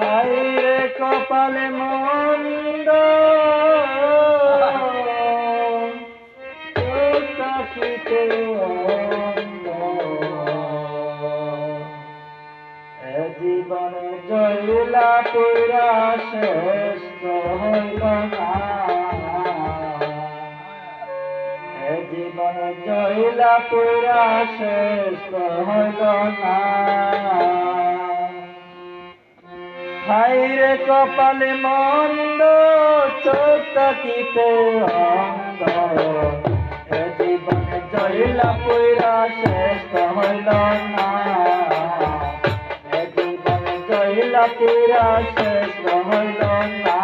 High রে কপালে মন্দ। তাকিতে জীবনে জয়লা পুরা শ্রেষ্ঠ হইল না। জীবনে জয়লা পুরা শ্রেষ্ঠ হইল না। হাইরে কপালে মন্দ, চোখ তাকিতে জীবনে জয়লা পুরা শেষ হইল না। জীবনে জয়লা পুরা শেষ হইল না।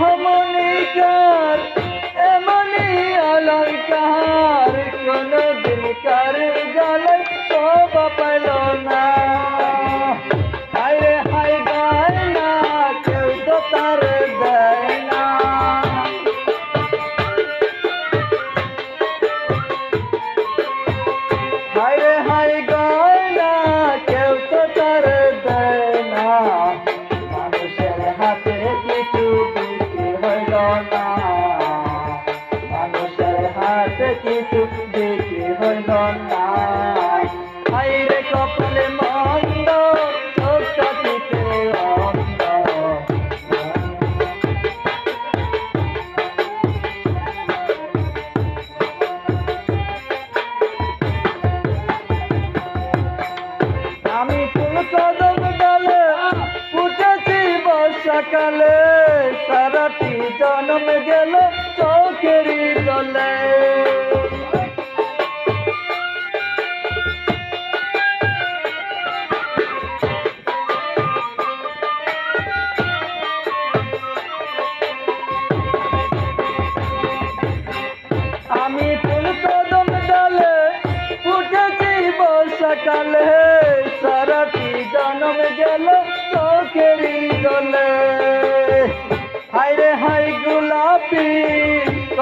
বানাইলো এমনি অলঙ্কার কোনো দিন কার গলায় শোভা পাইল না। হায় হায় গায় না, কেউ তো তার কিছু বিক্রি হইল না হাইরে কপালে মন্দ চোখটা সারাটি জন্ম গেল চোখেরই জলে আমি ফুল ডালে ফুটেছি বর্ষাকালে সারাটি জন্ম গেল চোখেরই জলে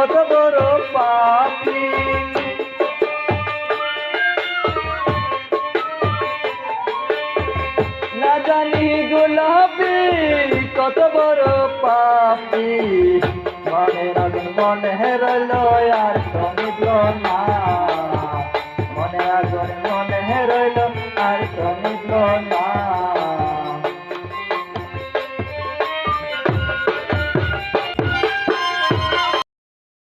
কত বড় পাপি। না জানি গোলাপি কত বড় পাপি। মনে আগুন মনে হেরল আর তো নিভল না আগুন রইল আর তো নিভল না